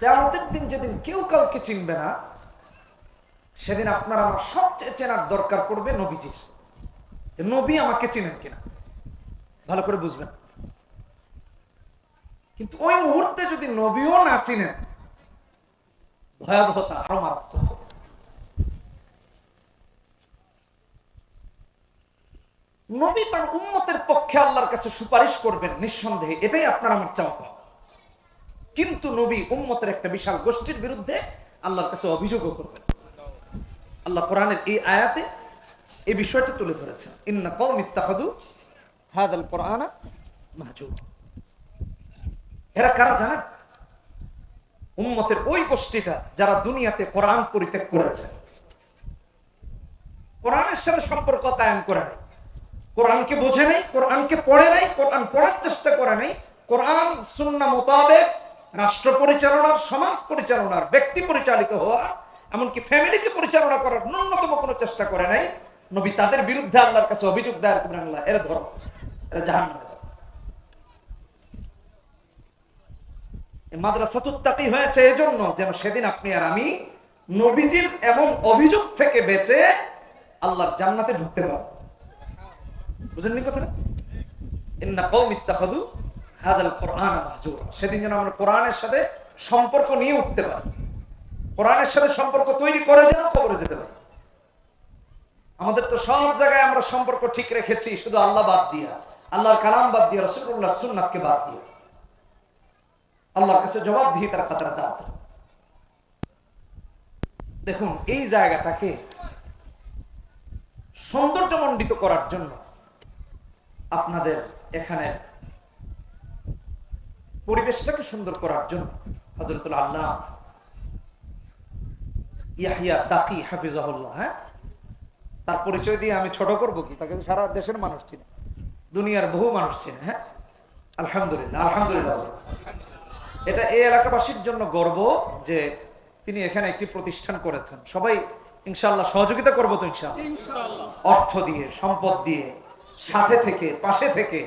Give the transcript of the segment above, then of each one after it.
কেমতের দিন যেদিন কেউ কাউকে চিনবে না, সেদিন আপনার আমার সবচেয়ে চেনার দরকার পড়বে নবীজির। নবী আমাকে চিনেন কিনা। ভালো করে বুঝবেন। কিন্তু ওই মুহূর্তে যদি নবীও না চিনেন, ভয়াবহতা আরও মারাত্মক নবী তার উম্মতের পক্ষে আল্লাহর কাছে সুপারিশ করবেন, নিঃসন্দেহে। এটাই আপনার আমার চাওয়া। কিন্তু নবী উম্মতের একটা বিশাল গোষ্ঠীর বিরুদ্ধে আল্লাহর কাছে অভিযোগও করবেন আল্লাহ কোরআনের এই আয়াতে এই বিষয়টা তুলে ধরেছেন। ইন্না কওম ইত্তাখাদু হাদাল কোরআনা মাহজুর। এরা কারা জানেন? উম্মতের ওই গোষ্ঠীটা যারা দুনিয়াতে কোরআন পরিত্যাগ করেছে। কোরআনের সাথে সম্পর্ক কায়েম করে নাই। কোরআনকে বোঝে নাই, কোরআনকে পড়ে নাই, কোরআন পড়ার চেষ্টা করে নাই। কোরআন সুন্না মোতাবেক রাষ্ট্র পরিচালনার, সমাজ পরিচালনার, ব্যক্তি পরিচালিত হওয়া, এমনকি ফ্যামিলিকে পরিচালনা করার ন্যূনতম কোনো চেষ্টা করে নাই। নবী তাদের বিরুদ্ধে আল্লাহর কাছে অভিযোগ দায়ের আল্লাহ, এরা ধরো এরা জাহান মাদ্রাসাতুত্তাকি হয়েছে এজন্য যেন সেদিন আপনি আর আমি নবীজির এমন অভিযোগ থেকে বেঁচে আল্লাহর জান্নাতে ঢুকতে পারব। বুঝেননি কথাটা? ইন্না ইত্তাখাদু হাদাল কোরআন মাহজুরা। সেদিন যেন আমরা কোরআনের সাথে সম্পর্ক নিয়ে উঠতে পারি। কোরআনের সাথে সম্পর্ক তৈরি করে যেন কবরে যেতে পারি। আমাদের তো সব জায়গায় আমরা সম্পর্ক ঠিক রেখেছি, শুধু আল্লাহ বাদ দিয়া। আল্লাহর কালাম বাদ দিয়া রসুল্লাহ সুন্নাতকে বাদ আল্লাহর কাছে জবাব দিয়ে তারা কাতার দাঁত। দেখুন, এই জায়গাটাকে সৌন্দর্যমণ্ডিত করার জন্য আপনাদের এখানে পরিবেশটাকে সুন্দর করার জন্য হজরতুল আল্লাহ ইয়াহিয়া দাকি হাফিজাহুল্লাহ হ্যাঁ? তার পরিচয় দিয়ে আমি ছোট করব কি? তাকে সারা দেশের মানুষ চিনে দুনিয়ার বহু মানুষ চিনে হ্যাঁ? আলহামদুলিল্লাহ আলহামদুলিল্লাহ। এটা এই এলাকাবাসীর জন্য গর্ব যে তিনি এখানে একটি প্রতিষ্ঠান করেছেন। সবাই ইনশাল্লাহ সহযোগিতা করব তো ইনশাল্লাহ অর্থ দিয়ে সম্পদ দিয়ে সাথে থেকে পাশে থেকে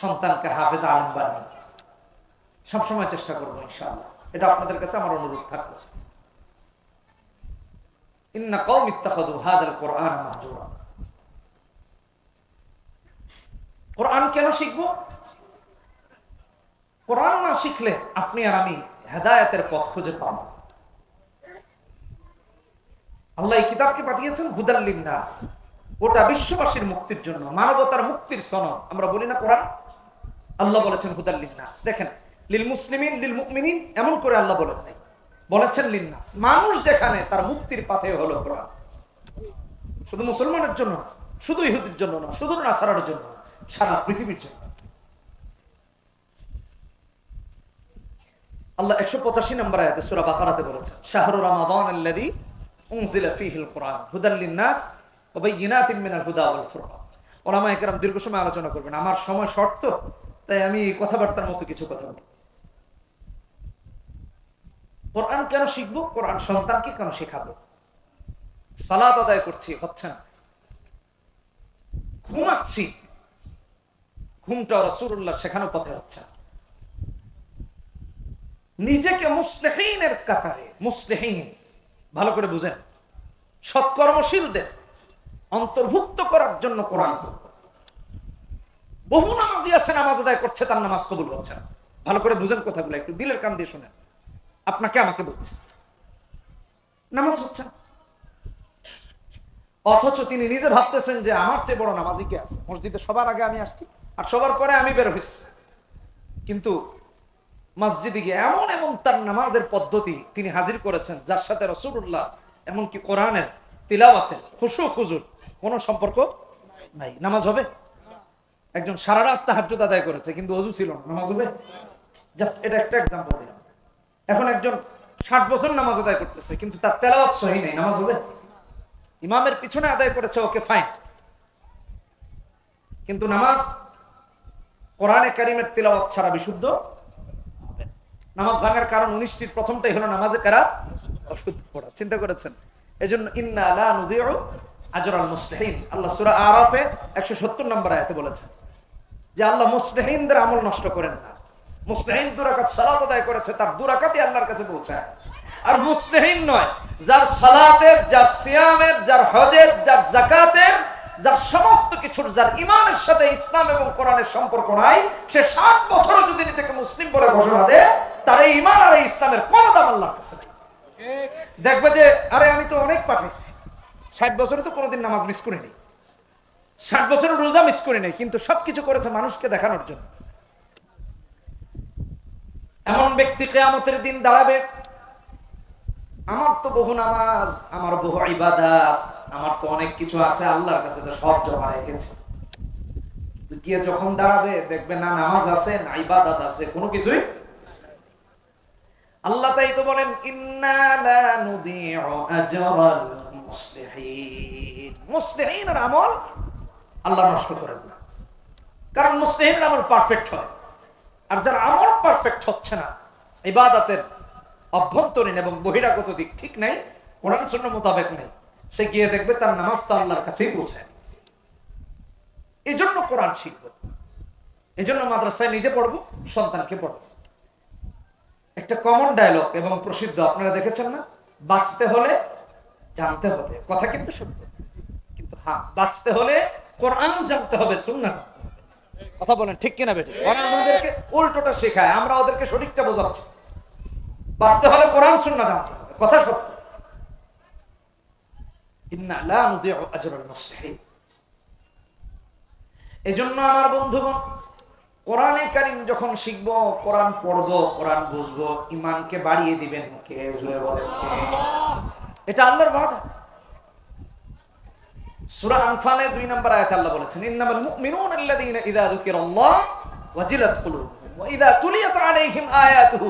সন্তানকে হাফেজ আলম বানিয়ে। সবসময় চেষ্টা করব, ইনশাআল্লাহ। এটা আপনাদের কাছে আমার অনুরোধ থাকবে। আপনি আর আমি হেদায়েতের পথ খুঁজে পাব আল্লাহ কিতাবকে পাঠিয়েছেন হুদাল্লিন নাস গোটা বিশ্ববাসীর মুক্তির জন্য, মানবতার মুক্তির সনদ। আমরা বলি না কোরআন? আল্লাহ বলেছেন হুদাল্লিন নাস দেখেন লিল মুসলিমিন লিল মুমিনিন এমন করে আল্লাহ বলেন নাই। বলেছেন লিন্নাস মানুষ যেখানে তার মুক্তির পাথে হলো কোরআন। শুধু মুসলমানের জন্য না, শুধু ইহুদির জন্য না শুধু নাসারার জন্য সারা পৃথিবীর জন্য। আল্লাহ একশো পঁচাশি নম্বর আয়াতে সুরা বাকারাতে বলেছেন শাহরু রমাদান আল্লাযী উনজিলা ফীহিল কুরআন হুদাল লিন-নাস ওয়া বায়িনাতিন মিনাল হুদা ওয়াল ফুরকান। ওলামা একরাম দীর্ঘ সময় আলোচনা করবেন। আমার সময় শর্ত তাই আমি কথাবার্তার মতো কিছু কথা বলি কোরআন কেন শিখব? কোরআন সন্তানকে কেন শেখাবো? সালাত আদায় করছি, হচ্ছে না। ঘুমাচ্ছি। ঘুমটা রসুল্লাহ শেখানো পথে হচ্ছে নিজেকে মুসলেহীনের কাতারে, মুসলেহীন, ভালো করে বুঝেন। সৎকর্মশীলদের অন্তর্ভুক্ত করার জন্য কোরআন বহু নামাজি আছে, নামাজ আদায় করছে, তার নামাজ কবুল হচ্ছে ভালো করে বুঝেন কথাগুলো, একটু দিলের কান দিয়ে শুনেন। আপনাকে আমাকে বলতেছি। নামাজ হচ্ছে অথচ তিনি নিজে ভাবতেছেন যে আমার চেয়ে বড় নামাজি কে আছে? মসজিদে সবার আগে আমি আসছি আর সবার পরে আমি বের হয়েছি। কিন্তু মসজিদে গিয়ে এমন এমন তার নামাজের পদ্ধতি তিনি হাজির করেছেন, যার সাথে রসুল্লাহ এমনকি কোরআনের তিলাওয়াতের খুশু, খুজুর কোনো সম্পর্ক নাই। নামাজ হবে? একজন সারা রাত তাহাজ্জুদ আদায় করেছে, কিন্তু অজু ছিল না। নামাজ হবে? জাস্ট এটা একটা এক্সাম্পল দিলাম। এখন একজন ষাট বছর নামাজ আদায় করতেছে, কিন্তু তার তেলাওয়াত সহি নেই, নামাজ হবে? ইমামের পিছনে আদায় করেছে ওকে ফাইন কিন্তু নামাজ কোরআনে কারিমের তেলাওয়াত ছাড়া বিশুদ্ধ নামাজ ভাঙার কারণ উনিশটির প্রথমটাই হলো নামাজে কারা অশুদ্ধ পড়া। চিন্তা করেছেন? এজন্য ইন্না লা নুদিউ আজরাল মুসলিহিন। আল্লাহ সূরা আরাফে 170 নম্বর আয়াতে বলেছেন যে আল্লাহ মুসলিহিনদের আমল নষ্ট করেন না। মুসলিহীন দুরাকাত সালাত আদায় করেছে, তার দুরাকাতই আল্লাহর কাছে পৌঁছায় আর নয়, যার সালাতের, যার সিয়ামের, যার হজের, যার জাকাতের যার সমস্ত কিছুর, যার ইমানের সাথে ইসলাম এবং কোরআনের সম্পর্ক নাই, সে সাত বছরও যদি নিজেকে মুসলিম বলে ঘোষণা দেয়, তার এই ইমান আর ইসলামের কোন দাম আল্লাহর কাছে দেখবে যে, আরে আমি তো অনেক পাঠাইছি। ষাট বছরে তো কোনোদিন নামাজ মিস করিনি। ষাট বছরের রোজা মিস করি নাই কিন্তু সবকিছু করেছে মানুষকে দেখানোর জন্য। এমন ব্যক্তি কেয়ামতের দিন দাঁড়াবে। আমার তো বহু নামাজ, আমার বহু ইবাদাত, আমার তো অনেক কিছু আছে, আল্লাহর কাছে তো সব জমা রেখেছে। গিয়ে যখন দাঁড়াবে, দেখবে না, নামাজ আছে, না ইবাদাত আছে, কোনো কিছুই আল্লাহ তাই তো বলেন আমল আল্লাহ নষ্ট করেন না কারণ মুসলিহিনের আমল পারফেক্ট হয়। আর যার আমল পারফেক্ট হচ্ছে না, ইবাদতের অভ্যন্তরীণ এবং বহিরাগত দিক ঠিক নাই, কোরআন শূন্য মোতাবেক নেই, সে গিয়ে দেখবে তার নামাজ তো আল্লাহর কাছেই পৌঁছায়। এই জন্য কোরআন শিখব। এই জন্য মাদ্রাসায় নিজে পড়ব, সন্তানকে পড়ব। একটা কমন ডায়লগ এবং প্রসিদ্ধ, আপনারা দেখেছেন না? বাঁচতে হলে জানতে হবে। কথা কিন্তু সত্য। কিন্তু হ্যাঁ বাঁচতে হলে কোরআন জানতে হবে হবে। কথা বলেন, ঠিক কিনা বেটি? ওরা আমাদেরকে উল্টোটা শেখায়, আমরা ওদেরকে সঠিকটা বোঝাচ্ছি। বাঁচতে হলে কোরআন সুন্না জানতে হবে কথা সত্য। এজন্য আমার বন্ধুগণ, কোরআনে কারিম যখন শিখব, কোরআন পড়ব, কোরআন বুঝব ইমানকে বাড়িয়ে দিবেন? এটা আল্লাহর ওয়াদা। সূরা আনফালে দুই নম্বর আয়াত আল্লাহ বলেছেন, ইন্নামাল মুমিনুনা আল্লাযীনা ইযা যুকিরাল্লাহ ওয়াজিলাত কুলুবুহুম ওয়া ইযা তুলিয়াত আলাইহিম আয়াতুহু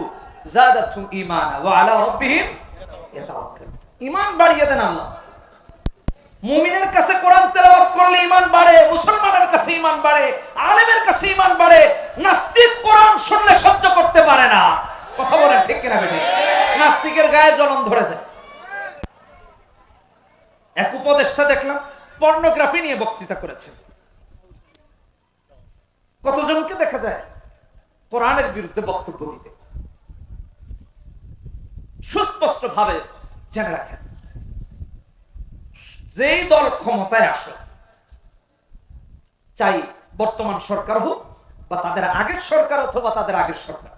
যাদাতহুম ঈমানা ওয়া আলা রাব্বিহিম ইয়াতাওয়াক্কালুন। ঈমান বাড়িয়ে দেন আল্লাহ। মুমিনের কাছে কোরআন তেলাওয়াত করলে ঈমান বাড়ে, মুসলমানের কাছে ঈমান বাড়ে, আলেমের কাছে ঈমান বাড়ে, নাস্তিক কোরআন শুনলে সহ্য করতে পারে না। কথা বলেন ঠিক কিনা বেটি নাস্তিকের গায়ে জ্বলন ধরে যায় এক উপদেষ্টা দেখলাম পর্নোগ্রাফি নিয়ে বক্তৃতা করেছেন। কতজনকে দেখা যায় কোরআনের বিরুদ্ধে বক্তব্য দিতে? সুস্পষ্ট ভাবে জেনে রাখেন। যেই দল ক্ষমতায় আসে চাই বর্তমান সরকার হোক বা তাদের আগের সরকার অথবা তাদের আগের সরকার।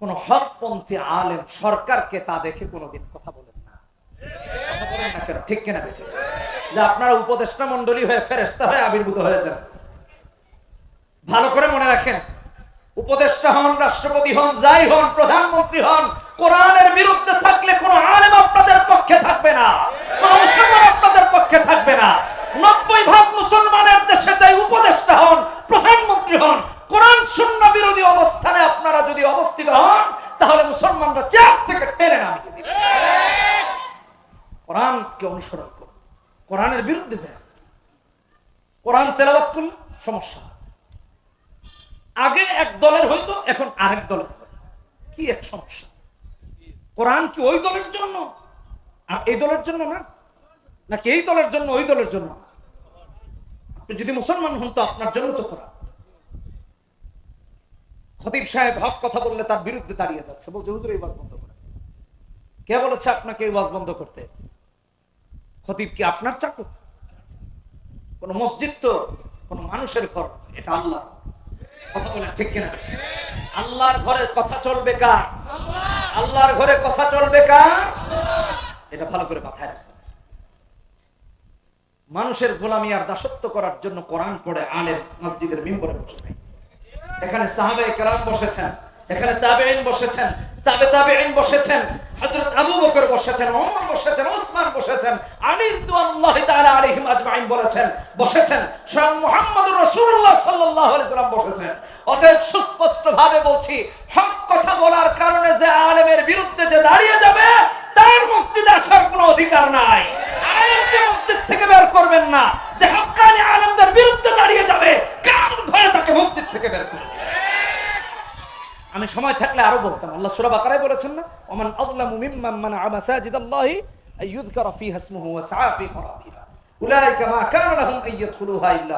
কোন হকপন্থী আলেম সরকারকে তা দেখে কোনোদিন কথা বলেন না কথা বলেন না কেন? ঠিক কিনা বেঠিক? যে আপনারা উপদেষ্টা মন্ডলী হয়ে ফেরেস্তা হয়ে আবির্ভূত হয়েছেন। ভালো করে মনে রাখেন, উপদেষ্টা হন, রাষ্ট্রপতি হন, যাই হন, প্রধানমন্ত্রী হন, কোরআনের বিরুদ্ধে থাকলে কোন আলেম আপনাদের পক্ষে থাকবে না। মুসলমান আপনাদের পক্ষে থাকবে না। নব্বই ভাগ মুসলমানের দেশে চাই উপদেষ্টা হন, প্রধানমন্ত্রী হন, কোরআন শূন্য বিরোধী অবস্থানে আপনারা যদি অবস্থিত হন, তাহলে মুসলমানরা চাপ থেকে টেনে নামিয়ে দিবে কোরআনকে অনুসরণ করুন কোরআনের বিরুদ্ধে যায় কোরআন তেলাবাত করলে সমস্যা আগে এক দলের হইতো, এখন আরেক দলের কি এক সমস্যা? কোরআন কি ওই দলের জন্য? আর এই দলের জন্য না? নাকি এই দলের জন্য, ওই দলের জন্য? আপনি যদি মুসলমান হন, তো আপনার জন্য তো কোরআন। খতিব সাহেব হক কথা বললে তার বিরুদ্ধে দাঁড়িয়ে যাচ্ছে। বলছে, হুজুর, এই ওয়াজ বন্ধ করে কে বলেছে আপনাকে এই ওয়াজ বন্ধ করতে? খতিব কি আপনার চাকর? কোন মসজিদ তো, কোন মানুষের ঘর? এটা আল্লাহ কথা বলেন ঠিক কিনা? আল্লাহর ঘরে কথা চলবে কার? আল্লাহর ঘরে কথা চলবে কার? এটা ভালো করে মাথায় মানুষের গোলামি আর দাসত্ব করার জন্য কোরআন পড়ে, আলেম মসজিদের বসে এখানে সাহাবায়ে কেরাম বসেছেন, এখানে তাবেঈন বসেছেন তাবে তাবেঈন বসেছেন, হযরত আবু বকর বসেছেন, ওমর বসেছেন, ওসমান বসেছেন আলী রাদিয়াল্লাহু তাআলা আলাইহিম আজমাইন বলেছেন, বসেছেন, স্বয়ং মুহাম্মদুর রাসূলুল্লাহ সাল্লাল্লাহু সাল্লাম বসেছেন। অতএব সুস্পষ্ট ভাবে বলছি, হক কথা বলার কারণে যে আলেমের বিরুদ্ধে যে দাঁড়িয়ে যাবে, তার মসজিদে আসার কোনো অধিকার নাই। আলেমকে মসজিদ থেকে বের করবেন না, যে হক্কানি আলেমদের বিরুদ্ধে দাঁড়িয়ে যাবে কান ধরে তাকে মসজিদ থেকে বের করবেন আমি সময় থাকলে আরও বলতাম। আল্লাহ সূরা বাকারায় বলেছেন না, ওমান আযলামু মিম্মান মানা'a মাসাজিদাল্লাহি আইয়ুযকারা ফিহা ওয়া সা'a ফি উলাইকা মা কানা লাহুম আইয়াদখুলুহা ইল্লা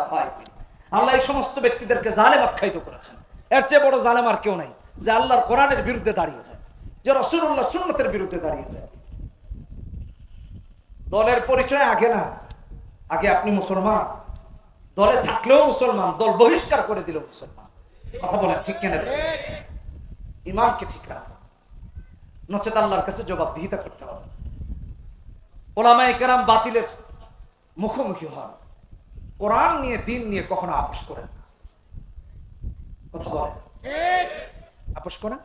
আল্লাহ এই সমস্ত ব্যক্তিদেরকে জালেম আখ্যায়িত করেছেন। এর চেয়ে বড় জালেম আর কেউ নাই, যে আল্লাহর কোরআনের বিরুদ্ধে দাঁড়িয়ে যায়, যে সুন্নতের বিরুদ্ধে দাঁড়িয়ে যায়। দলের পরিচয় আগে না, আগে আপনি মুসলমান। দলে থাকলেও মুসলমান, দল বহিষ্কার করে দিল মুসলমান। কথা বলেন ঠিক কেন? ইমানকে ঠিক রাখো। নচেত আল্লাহর কাছে জবাবদিহিতা করতে হবে। ওলামায়ে কেরাম বাতিলের মুখোমুখি হন। কোরআন নিয়ে দিন নিয়ে কখনো আপোষ করেন না। কথা বলেন। আপোষ করেন?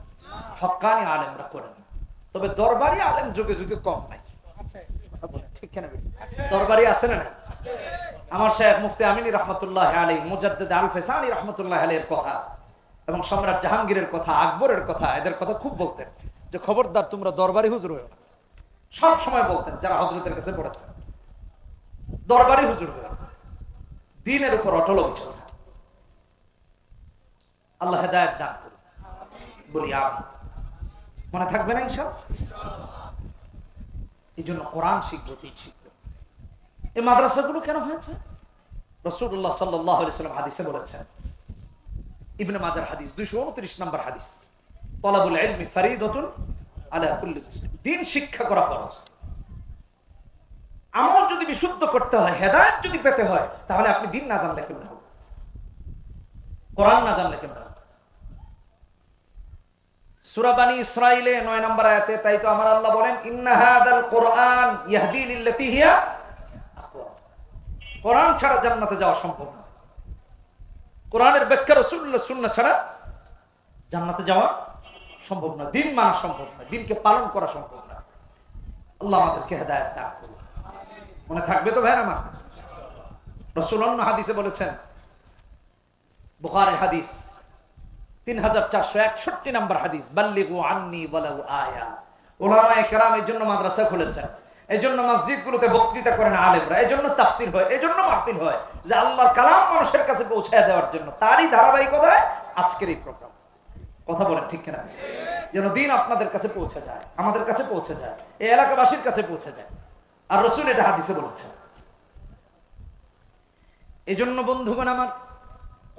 হক্কানি আলেমরা করেন না। তবে দরবারি আলেম যুগে যুগে কম নাই। ঠিক কেন দরবারি আছে না আমার শেখ মুফতি আমিনী রহমতুল্লাহ আলী মুজাদ্দিদ আল ফেসানি রহমতুল্লাহ আলীর কথা। এবং সম্রাট জাহাঙ্গীরের কথা, আকবরের কথা, এদের কথা খুব বলতেন। যে খবরদার, তোমরা দরবারি হুজুর হয়েও না। সব সময় বলতেন, যারা হজরতের কাছে পড়েছেন, দরবারি হুজুর হয়েও না। দিনের উপর অটল থাক। আল্লাহ হেদায়ত দান করুন। বলি আমি মনে থাকবে না ইনশাল এই জন্য কোরআন শিখব দিন শিখব? এই মাদ্রাসাগুলো কেন হয়েছে? রসুল্লাহ সাল্লাহ সাল্লাম হাদিসে বলেছেন ইবনে মাজার হাদিস, দুইশো উনত্রিশ নম্বর হাদিস। তলাবুল ইলমি ফারিদাতুন আলা কুল্লি দিন শিক্ষা করা ফরজ। আমল যদি বিশুদ্ধ করতে হয়, হেদায়েত যদি পেতে হয়, তাহলে আপনি দিন না জানলে কেমন হবে? কোরআন না জানলে কেমন হবে? সুরাবানি ইসরাইলে নয় নম্বর আয়াতে, তাই তো আমার আল্লাহ বলেন ইন্নাহাদাল কোরআন ইয়াহদি লিল্লাতি হিয়া কোরআন ছাড়া জান্নাতে যাওয়া সম্ভব না। কোরআনের ব্যাখ্যা রসুল্লাহ সুন্নাহ ছাড়া জান্নাতে যাওয়া সম্ভব না। দিন মানা সম্ভব না। দিনকে পালন করা সম্ভব না। আল্লাহ আমাদেরকে হেদায়ত দান করুন। মনে থাকবে তো ভাই আমার? রসুল অন্য হাদিসে বলেছেন, বুখারের হাদিস, তিন হাজার চারশো একষট্টি নম্বর হাদিস, বাল্লিগু আন্নি বলাউ আয়া। ওলামায়ে কেরাম এই জন্য মাদ্রাসা খুলেছেন। এই জন্য মসজিদগুলোতে বক্তৃতা করেন আলেমরা। এই জন্য তাফসির হয় এই জন্য মাহফিল হয় যে আল্লাহর কালাম মানুষের কাছে পৌঁছায় দেওয়ার জন্য। তারই ধারাবাহিকতায় আজকের এই প্রোগ্রাম কথা বলেন ঠিক কিনা? যেন দিন আপনাদের কাছে পৌঁছে যায়, আমাদের কাছে পৌঁছে যায়, এই এলাকাবাসীর কাছে পৌঁছে যায়। আর রসুল এটা হাদিসে বলেছেন। এই জন্য বন্ধুগণ আমার,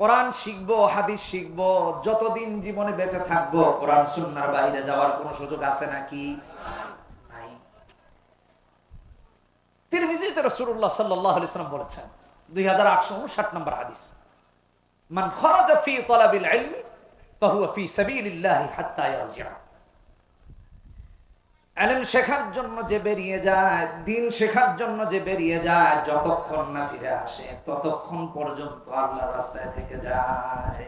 কোরআন শিখব, হাদিস শিখব, যতদিন জীবনে বেঁচে থাকব, কোরআন সুন্নার বাইরে যাওয়ার কোন সুযোগ আছে নাকি নাই তিরমিজিতে রাসূলুল্লাহ সাল্লাল্লাহু আলাইহি সাল্লাম বলেছেন 2859 নম্বর হাদিস, মান ফি তালাবিল ফি হাত্তা ইয়ারজি'a এলেম শেখার জন্য যে বেরিয়ে যায়, দিন শেখার জন্য যে বেরিয়ে যায়, যতক্ষণ না ফিরে আসে, ততক্ষণ পর্যন্ত রাস্তায় থেকে যায়।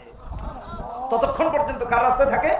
ততক্ষণ পর্যন্ত কার রাস্তায় থাকে।